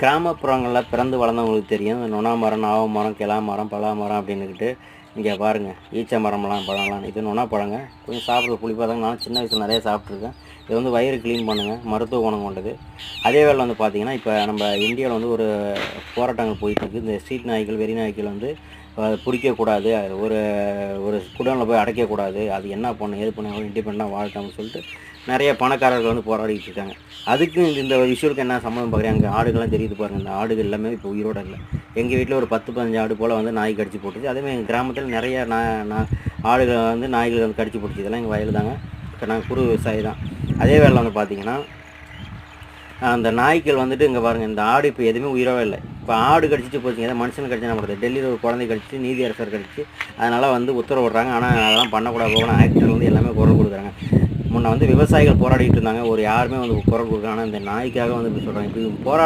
கிராமப்புறங்களில் பிறந்து வளர்ந்தவங்களுக்கு தெரியும். இந்த மரம் நாவ மரம் கிளா மரம் பலா மரம் அப்படின்னுக்கிட்டு இங்கே பாருங்கள் ஈச்ச மரம்லாம் பழம்லாம். இது நுணா பழங்க கொஞ்சம் சாப்பிட்றது புளிப்பாக தான் நான் சின்ன வயசில் நிறைய சாப்பிட்ருக்கேன் இது வந்து வயிறு க்ளீன் பண்ணுங்கள் மருத்துவ குணம் கொண்டது. அதே வேளை வந்து பார்த்திங்கன்னா இப்போ நம்ம இந்தியாவில் வந்து ஒரு போராட்டங்கள் போயிட்டுருக்கு. இந்த ஸ்ட்ரீட் நாய்கள் வெறி நாய்கள் வந்து அதை பிடிக்கக்கூடாது அது ஒரு ஒரு குடோனில் போய் அடைக்கக்கூடாது அது என்ன பண்ணும் ஏது பண்ண இண்டிபெண்டாக வாழட்டோம்னு சொல்லிட்டு நிறைய பணக்காரர்கள் வந்து போராடிட்டு இருக்காங்க. அதுக்கு இந்த- இந்த விஷயத்துக்கு என்ன சம்மந்தம் பார்க்குறேன் அங்கே ஆடுகள்லாம் தெரியுது பாருங்கள் இந்த ஆடுகள் எல்லாமே இப்போ உயிரோட இல்லை. எங்கள் வீட்டில் ஒரு பத்து பதினஞ்சு ஆடு போல் வந்து நாய் கடிச்சு போட்டுச்சு. அதேமாதிரி எங்கள் கிராமத்தில் நிறைய நான் நான் ஆடுகள் வந்து நாய்கள் வந்து கடிச்சு போட்டுச்சு. இதெல்லாம் எங்கள் வயல் தாங்க இப்போ நாங்கள் குறு விவசாயி தான். அதே வேலை வந்து பார்த்தீங்கன்னா அந்த நாய்க்கள் வந்துட்டு இங்கே பாருங்கள் இந்த ஆடு இப்போ எதுவுமே உயிரவே இல்லை. இப்போ ஆடு கடிச்சிட்டு போச்சுங்க ஏதாவது மனுஷன் கடிச்சு என்ன பண்ணுறது டெல்லியில் ஒரு குழந்தை கடிச்சு நீதி அரசர் கடிச்சு அதனால் வந்து உத்தரவு விடுறாங்க. ஆனால் அதெல்லாம் பண்ணக்கூடாது போகணும். ஆக்டர் வந்து எல்லாமே குரல் கொடுக்குறாங்க. முன்ன வந்து விவசாயிகள் போராடிட்டு இருந்தாங்க. ஒரு யாருமே வந்து குரல் கொடுக்குறாங்க ஆனால் இந்த நாய்க்காக வந்து இப்படி சொல்கிறாங்க இப்படி போராட